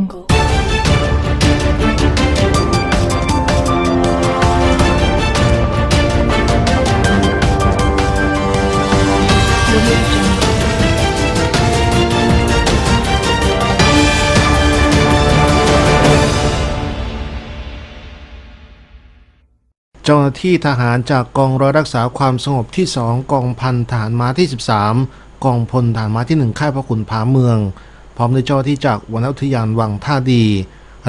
jungle. Jungle. เจ้าหน้าที่ทหารจากกองร้อยรักษาความสงบที่ 2 กองพันทหารม้าที่ 13 กองพลทหารม้าที่ 1 ค่ายพระขุนผาเมือง พร้อมด้วยเจ้าที่จากวนอุทยานวังท่าดี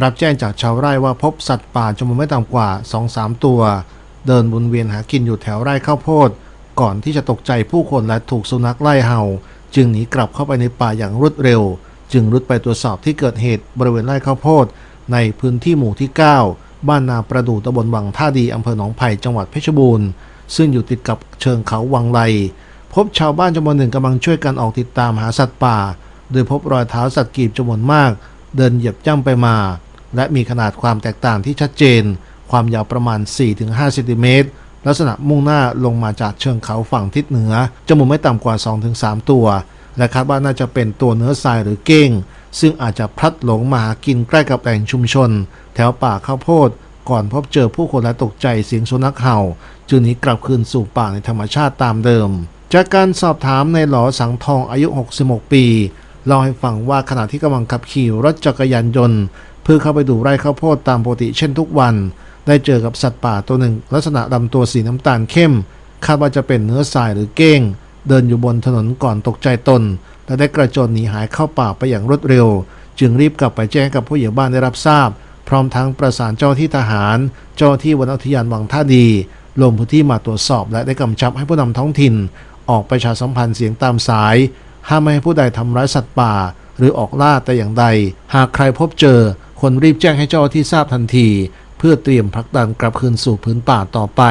รับแจ้งจากชาวไร่ว่าพบสัตว์ป่าจำนวนไม่ต่ำกว่า 2-3 ตัว เดินวนเวียนหากินอยู่แถวไร่ข้าวโพด ก่อนที่จะตกใจผู้คนและถูกสุนัขไล่เห่า จึงหนีกลับเข้าไปในป่าอย่างรวดเร็ว จึงรุดไปตรวจสอบที่เกิดเหตุบริเวณไร่ข้าวโพด ในพื้นที่หมู่ที่ 9 บ้านนาประดูตำบลวังท่าดีอำเภอหนองไผ่จังหวัดเพชรบูรณ์ซึ่งอยู่ติดกับเชิงเขาวังไลพบชาวบ้านจำนวนหนึ่งกำลังช่วยกันออกติดตามหาสัตว์ป่า โดยพบรอยเท้าสัตว์กีบจำนวนมาก เดินเหยียบย่ำไปมา และมีขนาดความแตกต่างที่ชัดเจน ความยาวประมาณ 4-5เซนติเมตรลักษณะมุ่งหน้าลงมาจากเชิงเขาฝั่งทิศเหนือจำนวนไม่ต่ำกว่า 2-3 ตัว และคาดว่าน่าจะเป็นตัวเนื้อทรายหรือเก้ง ซึ่งอาจจะพลัดหลงมาหากินใกล้กับแหล่งชุมชน แถวป่าข้าวโพด ก่อนพบเจอผู้คนและตกใจเสียงสุนัขเห่า จึงหนีกลับคืนสู่ป่าในธรรมชาติตามเดิม จากการสอบถามในหลอสังทองอายุ 66 ปี เล่าให้ฟังว่าขณะที่กำลังขับขี่รถจักรยานยนต์เพื่อเข้าไปดูไร่ข้าวโพดตามปกติเช่นทุกวัน ได้เจอกับสัตว์ป่าตัวหนึ่ง ลักษณะลำตัวสีน้ำตาลเข้ม คาดว่าจะเป็นเนื้อทรายหรือเก้ง เดินอยู่บนถนนก่อนตกใจตน และได้กระโจนหนีหายเข้าป่าไปอย่างรวดเร็ว จึงรีบกลับไปแจ้งกับผู้ใหญ่บ้านได้รับทราบ พร้อมทั้งประสานเจ้าที่ทหาร เจ้าหน้าที่วนอุทยานวังท่าดีลงพื้นที่มาตรวจสอบ และได้กำชับให้ผู้นำท้องถิ่น ออกประชาสัมพันธ์เสียงตามสาย ห้ามไม่ให้ผู้ใดทำร้ายสัตว์ป่า หรือออกล่าแต่อย่างใด หากใครพบเจอควรรีบแจ้งให้เจ้าหน้าที่ทราบทันที เพื่อเตรียมผลักดันกลับคืนสู่พื้นป่าต่อไป